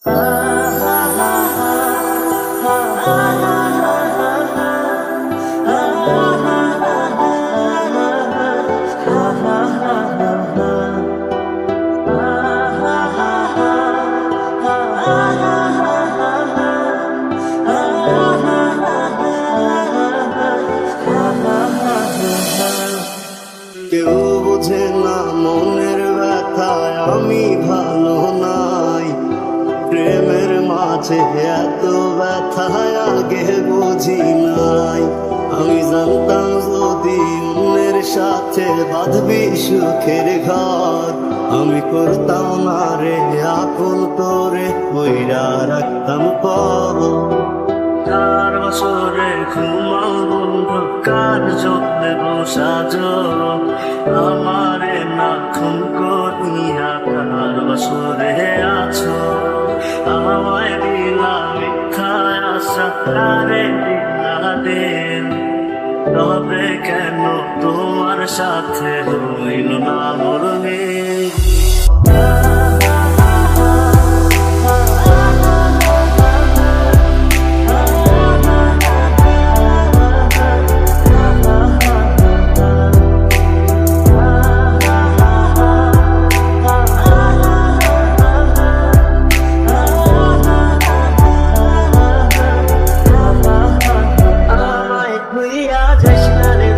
কেউ বোঝে না মনের ব্যথায় আমি ভালো। নাই প্রেমের মাঝে এত ব্যথা, আগে বুঝি নাই। আমি জানতাম যদি মনের সাথে বাঁধবি সুখের ঘর। আমি করতাম না রে আপন করে ওইরা রাখতাম পর চার বছরে ঘুমাও বন্ধু কার যত্নে বসাজ আমারে না খুন করিয়া চার বছরে আছো। আমায় দিলা মিথ্যা আশা তারে দিলা দেন। তবে কেন তোমার সাথে হইল না মরণে Krishna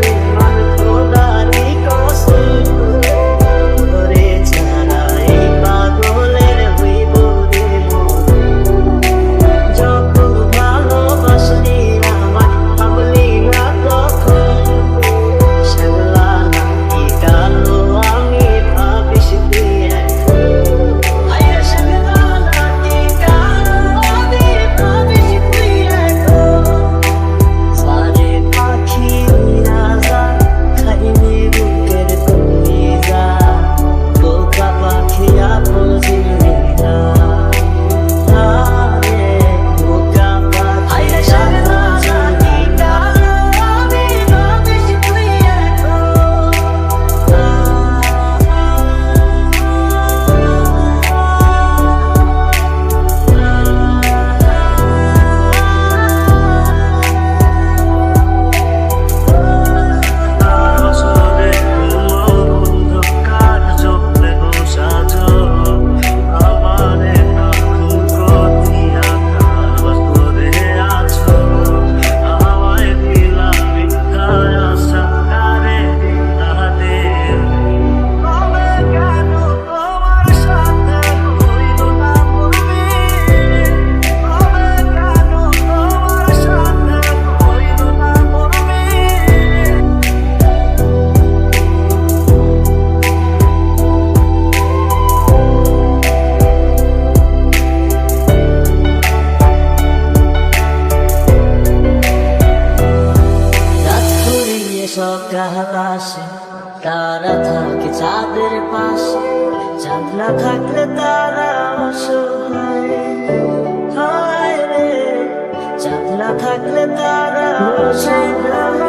আসে তারা থাকে চাঁদের পাশে। চাঁদ না থাকলে তারা অসহায়। হায় রে, চাঁদ না থাকলে তারা অসহায়।